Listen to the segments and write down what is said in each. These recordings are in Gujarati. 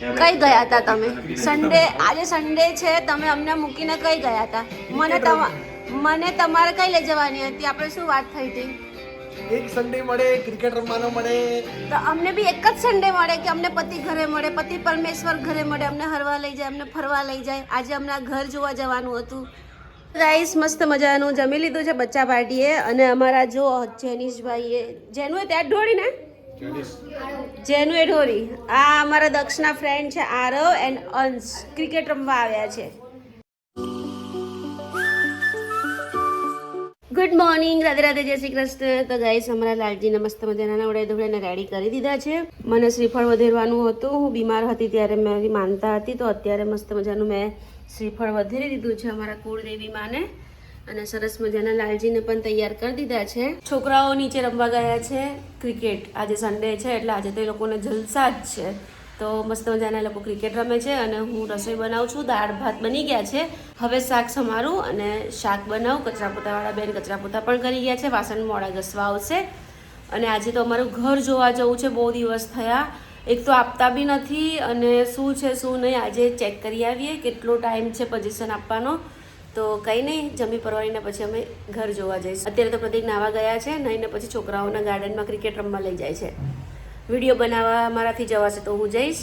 કઈ ગયા હતા તમે? સન્ડે આજે સન્ડે છે તમે અમને મૂકીને કઈ ગયા હતા? મને મને તમારે કઈ લઈ જવાની હતી? આપણે શું વાત થઈ હતી? એક સન્ડે મળે ક્રિકેટ રમવાનો મળે. તો અમને બી એક જ સન્ડે મળે કે અમને પતિ ઘરે મળે પતિ પરમેશ્વર ઘરે મળે અમને હરવા લઈ જાય અમને ફરવા લઈ જાય. આજે અમને ઘર જોવા જવાનું હતું. રાઈસ મસ્ત મજાનું જમી લીધું છે બચ્ચા પાર્ટીએ અને અમારા જો જેનીશભાઈએ જેનું હોય ત્યાં ઢોળી ને જેનું એઢોરી. ઢોરી આ અમારા દક્ષના ફ્રેન્ડ છે આરવ એન્ડ અંશ. ક્રિકેટ રમવા આવ્યા છે. ગુડ મોર્નિંગ રાધે રાધે, જય શ્રી કૃષ્ણ. તો ગાઈસ અમારા લાલજીને મસ્ત મજાના નવડે ધોળેને રેડી કરી દીધા છે. મને શ્રીફળ વધેરવાનું હતું. હું બીમાર હતી ત્યારે મેં માનતા હતી. તો અત્યારે મસ્ત મજાનું મેં શ્રીફળ વધેરી દીધું છે અમારા કુળદેવી માને અને સરસ મજાના લાલજીને પણ તૈયાર કરી દીધા છે. છોકરાઓ નીચે રમવા ગયા છે ક્રિકેટ. આજે સન્ડે છે, એટલે આજે તો એ લોકોને જલસા જ છે. તો મસ્ત મજાના લોકો ક્રિકેટ રમે છે અને હું રસોઈ બનાવું છું. દાળ ભાત બની ગયા છે. હવે શાક સમારું અને શાક બનાવું. કચરા પોતાવાળા બેન કચરા પોતા પણ કરી ગયા છે. વાસણ મોડા ઘસવા આવશે. અને આજે તો અમારું ઘર જોવા જવું છે. બહુ દિવસ થયા. એક તો આપતા બી નથી અને શું છે, શું નહીં, આજે ચેક કરી આવીએ. કેટલો ટાઈમ છે પોઝિશન આપવાનો. તો કંઈ નહીં, જમી પરવાળીને પછી અમે ઘર જોવા જઈશું. અત્યારે તો પ્રતિક નાવા ગયા છે નહીં પછી છોકરાઓના ગાર્ડનમાં ક્રિકેટ રમવા લઈ જાય છે. વીડિયો બનાવવા મારાથી જવાશે તો હું જઈશ.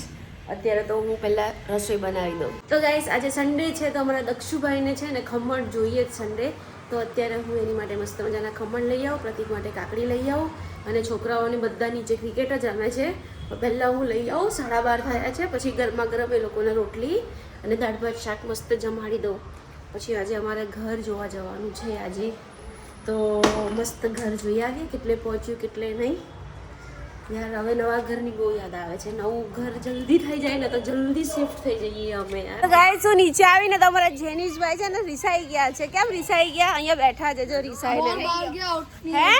અત્યારે તો હું પહેલાં રસોઈ બનાવી દઉં. તો ગાઈસ આજે સન્ડે છે તો અમારા દક્ષુભાઈને છે ને ખમણ જોઈએ જ સન્ડે તો અત્યારે હું એની માટે મસ્ત મજાના ખમણ લઈ આવું, પ્રતિક માટે કાકડી લઈ આવું અને છોકરાઓને બધા નીચે ક્રિકેટ જ રમે છે પહેલાં હું લઈ આવું. સાડા બાર થયા છે, પછી ગરમા ગરમ એ લોકોને રોટલી અને દાળ ભાત શાક મસ્ત જમાડી દઉં. પછી આજે અમારે ઘર જોવા જવાનું છે આજે. તો મસ્ત ઘર જોઈ આવીએ કેટલે પહોંચ્યું કેટલે નહીં. યાર હવે નવા ઘરની બહુ યાદ આવે છે. નવું ઘર જલ્દી થઈ જાય ને તો જલ્દી શિફ્ટ થઈ જઈએ અમે યાર. ગાય શું નીચે આવીને તમારા જેનીશભાઈ છે ને રિસાઈ ગયા છે. કેમ રિસાઈ ગયા? અહીંયા બેઠા છે જો રિસાઈને હે?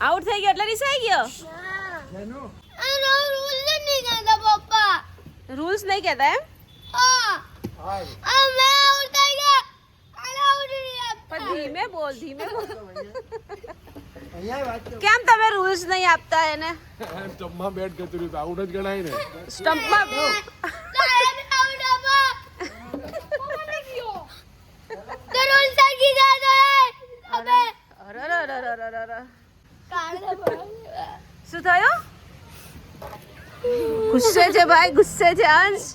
આઉટ થઈ ગયો. એટલે રિસાઈ ગયો? રૂલ્સ નહીં કહેતા એમ? પણ ધીમે બોલ ધીમે બોલ. કેમ તમે રૂલ્સ નહીં આપતા એને? સ્ટમ્પમાં બેટ કરતું આઉટ જ ગણાય ને. સ્ટમ્પમાં શું થયું? ગુસ્સે છે ભાઈ ગુસ્સે છે અંશ.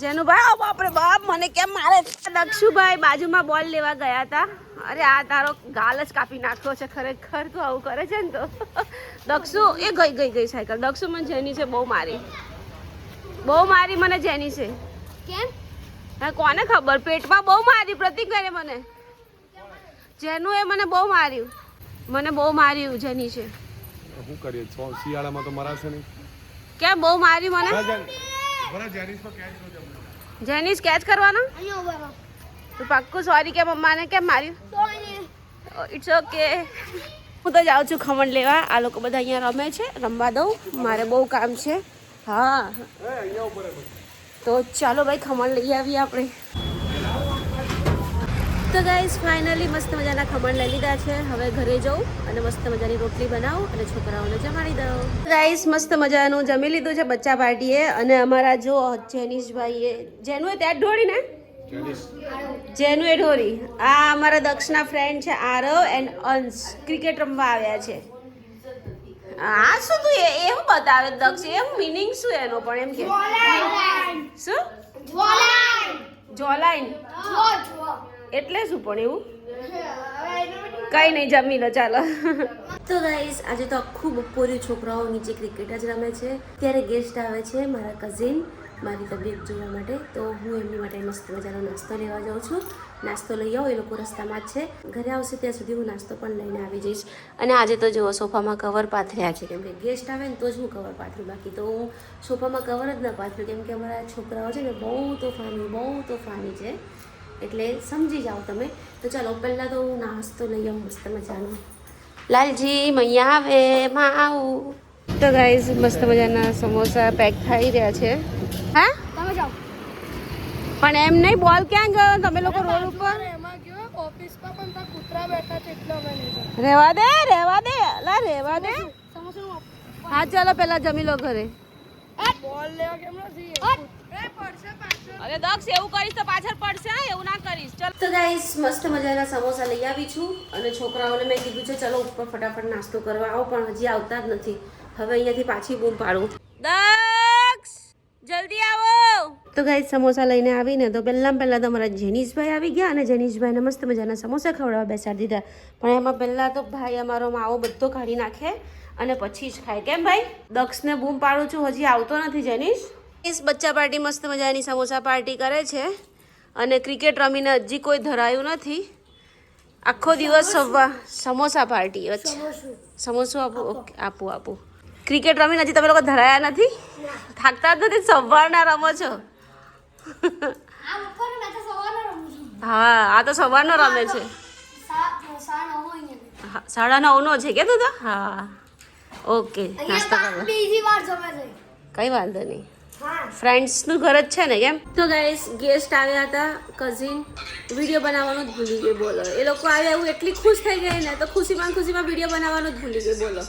જેનું ભાઈ બાપરે બાપ મને કેમ મારે? દક્ષુભાઈ બાજુમાં બોલ લેવા ગયા હતા. અરે આ તારો ગાલ જ કાપી નાખ્યો છે ખરેખર તું આવું કરે છે ને તો. દક્ષુ એ ગઈ ગઈ ગઈ સાયકલ. દક્ષુ મને જેની છે બહુ મારી. બહુ મારી મને જેની છે. હા કોને ખબર? પેટમાં બહુ મારી પ્રતિક કરે મને. જેનું એ મને બહુ માર્યું. મને બહુ માર્યું જેની છે. શું કરીએ? છો શિયાળામાં તો મરાશે નહીં. કેમ બહુ માર્યું મને? જેનીસ કેચ કરવાનો? તો પાક્કું સોરી કે મમ્માને કેમ માર્યું ઇટ્સ ઓકે હું તો જાઉં છું ખમણ લેવા. આ લોકો બધા અહીંયા રમે છે. રમવા દઉં. મારે બહુ કામ છે. હા. તો ચાલો ભાઈ, ખમણ લઈ આવીએ આપણે. તો ગાઈઝ ફાઇનલી મસ્ત મજાના ખમણ લઈ લીધા છે. હવે ઘરે જઉં અને મસ્ત મજાની રોટલી બનાવું અને છોકરાઓને જમાડી દઉં. ગાઈઝ મસ્ત મજાનું જમી લીધું છે બચ્ચા પાર્ટીએ. અને અમારા જો જેનીશભાઈએ જેનું હોય ત્યાં ઢોળી ને? જેનિસ જેનું એ ઢોરી. આ અમારા દક્ષના ફ્રેન્ડ છે આરવ એન્ડ અંશ. ક્રિકેટ રમવા આવ્યા છે. આ શું તું એ એ શું બતાવે દક્ષ? એમ મિનિંગ શું એનો પણ એમ કે? શું? જોલાઈન એટલે શું પણ એવું? કઈ નહીં જમી લો ચાલો. તો ગાઈસ આજે તો આખું બપોરે છોકરાઓ નીચે ક્રિકેટ જ રમે છે. ત્યારે ગેસ્ટ આવે છે મારા કઝિન મારી તબિયત જોવા માટે, તો હું એમની માટે મસ્ત મજાનો નાસ્તો લેવા જાઉં છું. નાસ્તો લઈ આવો, એ લોકો રસ્તામાં જ છે. ઘરે આવશે ત્યાં સુધી હું નાસ્તો પણ લઈને આવી જઈશ. અને આજે તો જુઓ, સોફામાં કવર પાથર્યા છે કેમ કે ગેસ્ટ આવે ને તો જ હું કવર પાથરું. બાકી તો હું સોફામાં કવર જ ન પાથરું. કેમ કે અમારા છોકરાઓ છે ને, બહુ તોફાની બહુ તોફાની છે. એટલે સમજી જાઓ તમે. તો ચાલો, પહેલાં તો હું નાસ્તો લઈ આવું, મસ્ત મજાનો. લાલજી, મૈયા આવે, માં આવું. તો ગાઈઝ મસ્ત મજાના સમોસા પેક થઈ રહ્યા છે. હા? પણ એમ નહીં બોલ ક્યાં ગયો? તમે લોકો રોડ ઉપર? રહેવા દે રહેવા દે અલા રહેવા દે. હા ચાલો પેલા જમી લો ઘરે. અરે દક્ષ એવું કરીશ તો પાછળ પડશે એવું ના કરીશ. ચલ. તો ગાઈસ મસ્ત મજાના સમોસા લઈ આવી છું અને છોકરાઓને મેં કીધું છે ચલો ઉપર ફટાફટ નાસ્તો કરવા આવો પણ હજી આવતા જ નથી. હવે અહીંયાથી પાછી બૂમ પાડું. દક્ષ! જલ્દી આવો. તો ગાઈ સમોસા લઈને આવીને તો પહેલાં પહેલાં તો મારા જેનીશભાઈ આવી ગયા અને જેનીશભાઈને મસ્ત મજાના સમોસા ખવડાવવા બેસાડી દીધા. પણ એમાં પહેલાં તો ભાઈ અમારો માવો બધો કાઢી નાખે અને પછી જ ખાય. કેમ ભાઈ? દક્ષને બૂમ પાડું છું હજી આવતો નથી જેનીશ. ઇસ બચ્ચા પાર્ટી મસ્ત મજાની સમોસા પાર્ટી કરે છે. અને ક્રિકેટ રમીને હજી કોઈ ધરાયું નથી. આખો દિવસ સવા સમોસા પાર્ટી અચ્છા. સમોસું આપું ઓકે આપું આપું. ક્રિકેટ રમીને હજી તમે લોકો ધરાયા નથી? થાકતા જ નથી? સવારના રમો છો? આ બપોરે મેં તો સવારે રમું છું હા આ તો સવારનો રમે છે. સાડા નવનો છે કે તું તો હા. ઓકે નાસ્તો કરવા. કઈ વાંધો નહીં. ફ્રેન્ડ્સનું ઘર જ છે ને કેમ? તો ગાઈસ ગેસ્ટ આવ્યા હતા કઝિન વીડિયો બનાવવાનું જ ભૂલી ગઈ બોલો. એ લોકો આવ્યા એવું એટલી ખુશ થઈ ગઈ ને તો ખુશીમાં ખુશીમાં વીડિયો બનાવવાનું જ ભૂલી ગઈ બોલો.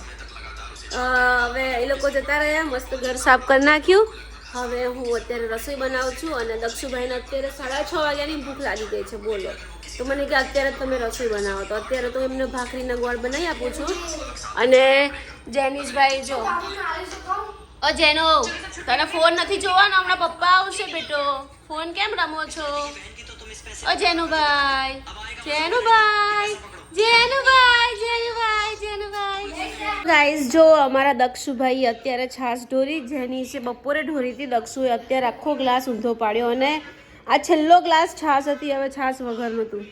હવે એ લોકો જતા રહ્યા, મસ્ત ઘર સાફ કરી નાખ્યું. હવે હું અત્યારે રસોઈ બનાવું છું અને દક્ષુભાઈને અત્યારે સાડા છ વાગ્યાની ભૂખ લાગી ગઈ છે, બોલો. તો મને કે અત્યારે તમે રસોઈ બનાવો. તો અત્યારે તો એમને ભાખરીના ગોળ બનાવી આપું છું. અને જેનિશભાઈ જો. ઓ, જેનો, તને ફોન નથી જોવાનો? હમણાં પપ્પા આવશે બેટો. ફોન કેમ રમો છો? ઓ, જેનુભાઈ. જેનુભાઈ. જેનુભાઈ જેનુભાઈ જેનુભાઈ. ગાઈઝ જો અમારા દક્ષુભાઈ અત્યારે છાશ ઢોરી જેની છે બપોરે ઢોરી હતી દક્ષુએ અત્યારે આખો ગ્લાસ ઊંધો પાડ્યો અને આ છેલ્લો ગ્લાસ છાશ હતી હવે છાશ વગરનું હતું.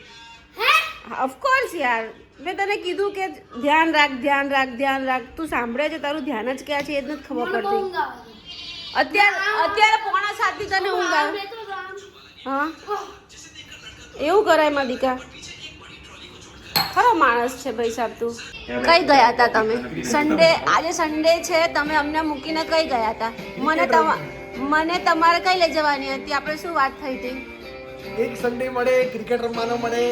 ઓફકોર્સ યાર મેં તને કીધું કે ધ્યાન રાખ ધ્યાન રાખ ધ્યાન રાખ. તું સાંભળે છે તારું ધ્યાન જ ક્યાં છે એ જ નથી ખબર પડતી. અત્યારે અત્યારે પોણા સાતથી તને ઊંઘ આવે. હા? એવું કરાયમાં દીકા. ખરો માણસ છે ભાઈ સાહેબ તું? કઈ ગયા હતા તમે? સન્ડે આજે સન્ડે છે તમે અમને મૂકીને કઈ ગયા હતા? મને તમા મને તમારે કઈ લઈ જવાની હતી? આપણે શું વાત થઈ હતી? એક સન્ડે મળે ક્રિકેટ રમવાનો મળે.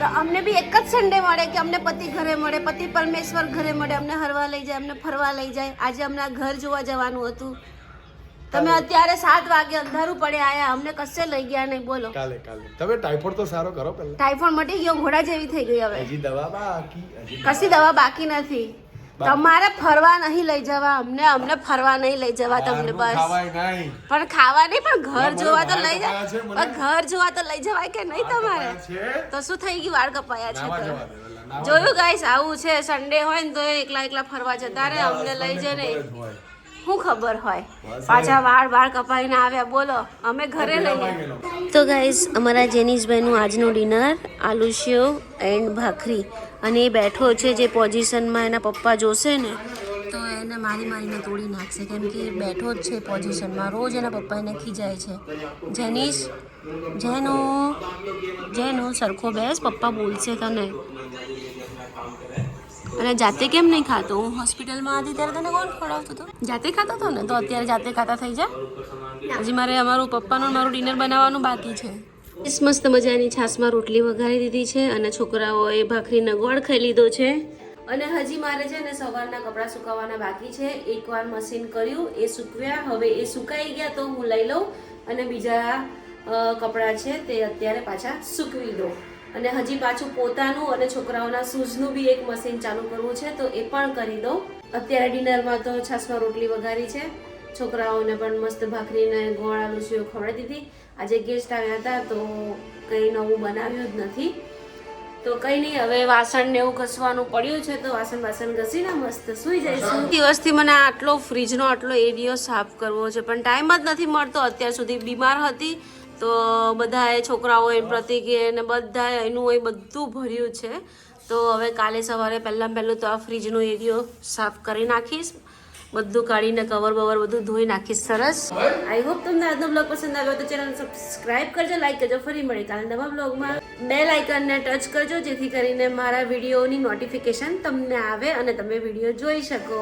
તો અમને બી એક જ સન્ડે મળે કે અમને પતિ ઘરે મળે પતિ પરમેશ્વર ઘરે મળે અમને હરવા લઈ જાય અમને ફરવા લઈ જાય. આજે અમને ઘર જોવા જવાનું હતું. તમે અત્યારે સાત વાગે અંધારું પડે આયા અમને કશે લઈ ગયા નહીં બોલો. કાલે કાલે. તમે ટાઈફોઈડ તો સારો કરો પહેલા. ટાઈફોઈડ મટી ગયો ઘોડા જેવી થઈ ગઈ હવે. હજી દવા બાકી કશી દવા બાકી નથી. તમારે ફરવા નહીં લઈ જવા અમને અમને ફરવા નહીં લઈ જવા તમને બસ. પણ ખાવા નહીં પણ ઘર જોવા તો લઈ જાય. પણ ઘર જોવા તો લઈ જવાય કે નહીં તમારે? તો શું થઈ ગયું વાળ કપાયા છે જોયું ગાઈસ આવું છે સન્ડે હોય ને તો એકલા એકલા ફરવા જતા રે અમને લઈ જાય નહીં. શું ખબર હોય? પાછા વાળ વાળ કપાઈને આવ્યા. બોલો અમે ઘરે લઈએ તો ગાઈસ અમારા જેનીશભાઈનું આજનું ડિનર આલુ સેવ એન્ડ ભાખરી. અને એ બેઠો છે જે પોઝિશનમાં એના પપ્પા જોશે ને તો એને મારી મારીને તોડી નાખશે. કેમ કે બેઠો જ છે પોઝિશનમાં. રોજ એના પપ્પા એને ખીજાય છે. જેનીશ જેનો જેનો સરખો બેસ પપ્પા બોલશે તને અને જાતે કેમ નહીં ખાતો? હું હોસ્પિટલમાં હતી ત્યારે તને કોણ ખવડાવતો હતો? જાતે ખાતો હતો ને? તો અત્યારે જાતે ખાતા થઈ જા. હજી મારે અમારું પપ્પાનું મારું ડિનર બનાવવાનું બાકી છે. મસ્ત મજાની છાશમાં રોટલી વઘારી દીધી છે અને છોકરાઓએ ભાખરીનો ગોળ ખાઈ લીધો છે. અને હજી મારે છે ને સવારના કપડાં સુકાવવાના બાકી છે. એકવાર મશીન કર્યું, એ સૂકવ્યા. હવે એ સુકાઈ ગયા તો હું લઈ લઉં અને બીજા કપડાં છે તે અત્યારે પાછા સૂકવી દઉં. અને હજી પાછું પોતાનું અને છોકરાઓના શૂઝનું બી એક મશીન ચાલુ કરવું છે, તો એ પણ કરી દઉં. અત્યારે ડિનરમાં તો છાસમાં રોટલી વઘારી છે. છોકરાઓને પણ મસ્ત ભાખરીને ગોળ આલુસીઓ ખવડાવી દીધી. આજે ગેસ્ટ આવ્યા હતા, તો કંઈ નવું બનાવ્યું જ નથી. તો કંઈ નહીં, હવે વાસણ ને એવું ઘસવાનું પડ્યું છે, તો વાસણ વાસણ ઘસીને મસ્ત સૂઈ જઈશું. દિવસથી મને આટલો ફ્રીજનો આટલો એરિયો સાફ કરવો છે, પણ ટાઈમ જ નથી મળતો. અત્યાર સુધી બીમાર હતી તો બધાએ છોકરાઓએ પ્રતિકે ને બધાએ એનું એ બધું ભર્યું છે. તો હવે કાલે સવારે પહેલાં પહેલું તો આ ફ્રીજનો એરિયો સાફ કરી નાખીશ. બધું કાઢીને કવર બવર બધું ધોઈ નાખીશ સરસ. આઈ હોપ તમને આજનો બ્લોગ પસંદ આવ્યો તો ચેનલ સબસ્ક્રાઇબ કરજો લાઈક કરજો, ફરી મળી કાલે નવા બ્લોગમાં બે લાઇકનને ટચ કરજો, જેથી કરીને મારા વિડીયોની નોટિફિકેશન તમને આવે અને તમે વીડિયો જોઈ શકો.